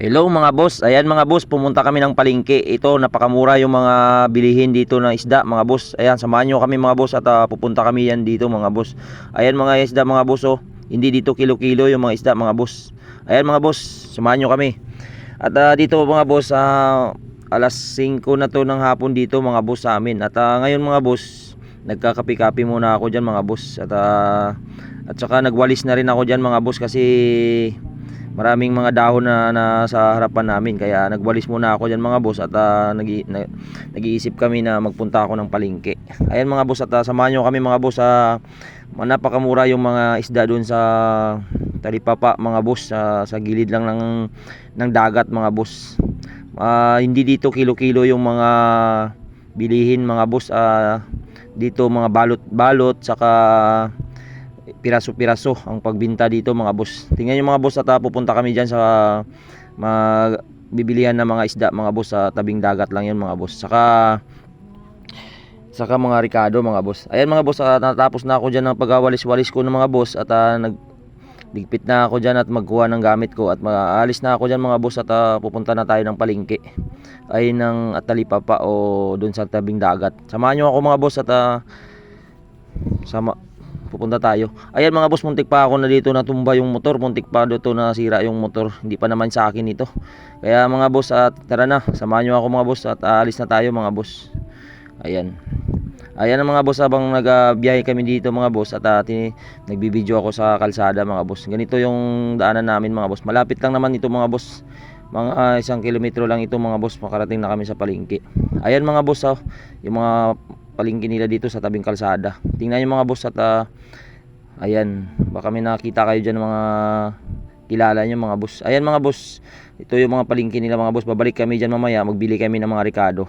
Hello mga boss, ayan mga boss, pumunta kami ng palengke. Ito, napakamura yung mga bilihin dito na isda mga boss. Ayan, samahan nyo kami mga boss at ah, pupunta kami yan dito mga boss. Ayan mga isda mga boss oh. Hindi dito kilo-kilo yung mga isda mga boss. Ayan mga boss, samahan nyo kami. At ah, dito mga boss, ah, alas 5 na to ng hapon dito mga boss sa amin. At ah, ngayon mga boss, nagkakapi-kapi muna ako dyan mga boss. At, ah, at saka nagwalis na rin ako dyan mga boss kasi maraming mga dahon na, na sa harapan namin kaya nagwalis muna ako diyan mga boss at uh, nag, na, nag-iisip kami na magpunta ako ng palengke. Ayan mga boss at uh, samahan nyo kami mga boss sa uh, napakamura yung mga isda doon sa Talipapa mga boss sa, sa gilid lang ng ng dagat mga boss. Ah, hindi dito kilo-kilo yung mga bilihin mga boss Ah, dito mga balot-balot saka piraso-piraso ang pagbinta dito mga boss. Tingnan nyo mga boss at ah, pupunta kami dyan sa magbibilihan ng mga isda mga boss sa tabing dagat lang yun mga boss. Saka saka mga ricado mga boss. Ayan mga boss, ah, natapos na ako dyan ng pagwawalis-walis ko ng mga boss at ah, nag ligpit na ako dyan at magkuha ng gamit ko at maalis na ako dyan mga boss at ah, pupunta na tayo ng palengke ay ng Atalipapa o dun sa tabing dagat. Samahan nyo ako mga boss at ah, sama pupunta tayo. Ayan mga boss, muntik pa ako na dito natumba yung motor, muntik pa dito nasira yung motor. Hindi pa naman sa akin ito. Kaya mga boss, at tara na, samahan nyo ako mga boss at aalis na tayo mga boss. Ayan. Ayan ang mga boss habang nagbiyahe kami dito mga boss at uh, tini, nagbibideo ako sa kalsada mga boss. Ganito yung daanan namin mga boss. Malapit lang naman ito mga boss. Mga ah, isang kilometro lang ito mga boss. Makarating na kami sa palengke. Ayan mga boss oh, yung mga palengke nila dito sa tabing kalsada. Tingnan niyo mga boss at ah, ayan, baka may nakita kayo diyan mga kilala niyo mga boss. Ayan mga boss, ito yung mga palengke nila mga boss. Babalik kami diyan mamaya, magbili kami ng mga ricado.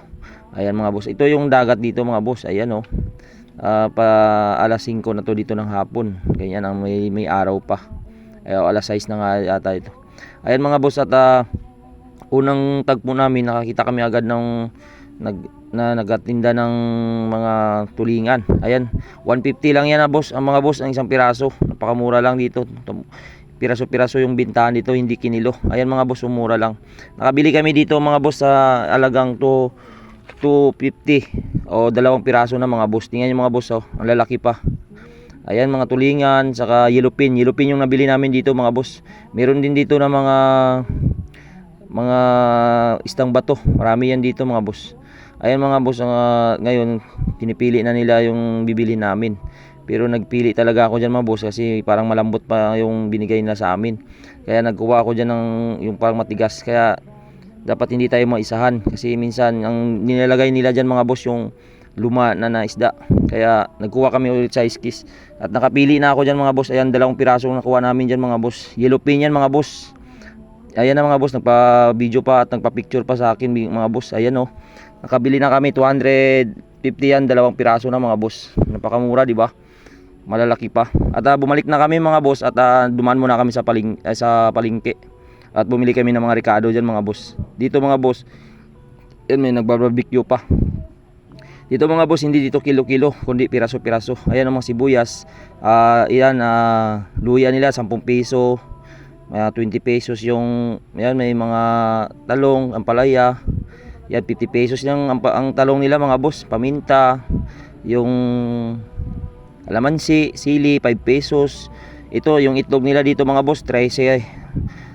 Ayan mga boss, ito yung dagat dito mga boss. Ayan oh. Ah, pa alas 5 na to dito ng hapon. Ganyan ang may may araw pa. Ay, alas 6 na nga yata ito. Ayan mga boss at ah, unang tagpo namin nakakita kami agad ng nag na nagatinda ng mga tulingan. Ayan, 150 lang yan na boss. Ang mga boss, ang isang piraso. Napakamura lang dito. Piraso-piraso yung bintahan dito, hindi kinilo. Ayan mga boss, umura lang. Nakabili kami dito mga boss sa alagang to 250 o dalawang piraso na mga boss. Tingnan yung mga boss, oh. ang lalaki pa. Ayan mga tulingan, saka yellow pin. Yellow pin yung nabili namin dito mga boss. Meron din dito na mga mga istang bato. Marami yan dito mga boss. Ayan mga boss, uh, ngayon pinipili na nila yung bibili namin. Pero nagpili talaga ako dyan mga boss kasi parang malambot pa yung binigay nila sa amin. Kaya nagkuha ako dyan ng yung parang matigas. Kaya dapat hindi tayo maisahan kasi minsan ang nilalagay nila dyan mga boss yung luma na na isda. Kaya nagkuha kami ulit sa iskis. At nakapili na ako dyan mga boss. Ayan dalawang piraso nakuha namin dyan mga boss. Yellow pin yan mga boss. Ayan na mga boss, nagpa-video pa at nagpa-picture pa sa akin mga boss. Ayan oh. Nakabili na kami 250 yan, dalawang piraso na mga boss. Napakamura, di ba? Malalaki pa. At uh, bumalik na kami mga boss at uh, dumaan muna kami sa paling eh, sa palengke. At bumili kami ng mga Ricardo diyan mga boss. Dito mga boss, yan may nagbarbarbecue pa. Dito mga boss, hindi dito kilo-kilo, kundi piraso-piraso. Ayan ang mga sibuyas. Uh, yan, uh, luya nila 10 piso. Uh, 20 pesos yung, yan may mga talong, ampalaya. Yan 50 pesos yung ang, ang talong nila mga boss, paminta, yung alamansi, sili 5 pesos. Ito yung itlog nila dito mga boss, 13 ay.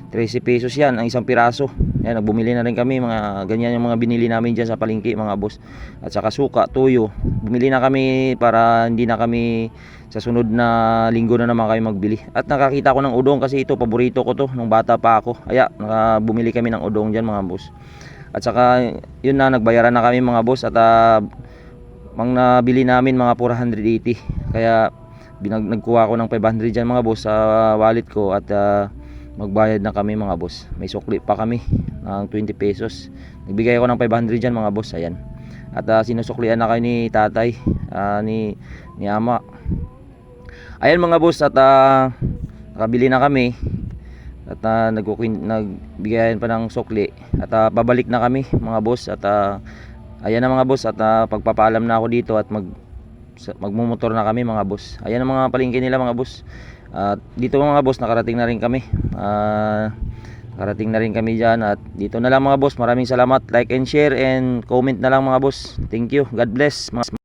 13 pesos yan ang isang piraso. Yan, nagbumili na rin kami mga ganyan yung mga binili namin diyan sa palengke mga boss. At saka suka, tuyo. Bumili na kami para hindi na kami sa sunod na linggo na naman kami magbili. At nakakita ko ng udong kasi ito paborito ko to nung bata pa ako. Kaya bumili kami ng udong diyan mga boss. At saka yun na nagbayaran na kami mga boss at uh, mang nabili namin mga 480. Kaya binag nagkuha ko ng 500 diyan mga boss sa wallet ko at uh, magbayad na kami mga boss. May sukli pa kami ng 20 pesos. Nagbigay ako ng 500 diyan mga boss. Ayan. At uh, sinusuklian na kayo ni tatay, uh, ni, ni ama. Ayan mga boss at uh, nakabili na kami. At uh, nagbigayan pa ng sukli. At uh, babalik na kami mga boss. At uh, ayan na mga boss. At uh, pagpapaalam na ako dito at mag magmumotor na kami mga boss. Ayan ang mga palengke nila mga boss. At uh, dito mga boss nakarating na rin kami. Uh, Karating na rin kami dyan at dito na lang mga boss. Maraming salamat. Like and share and comment na lang mga boss. Thank you. God bless. Mga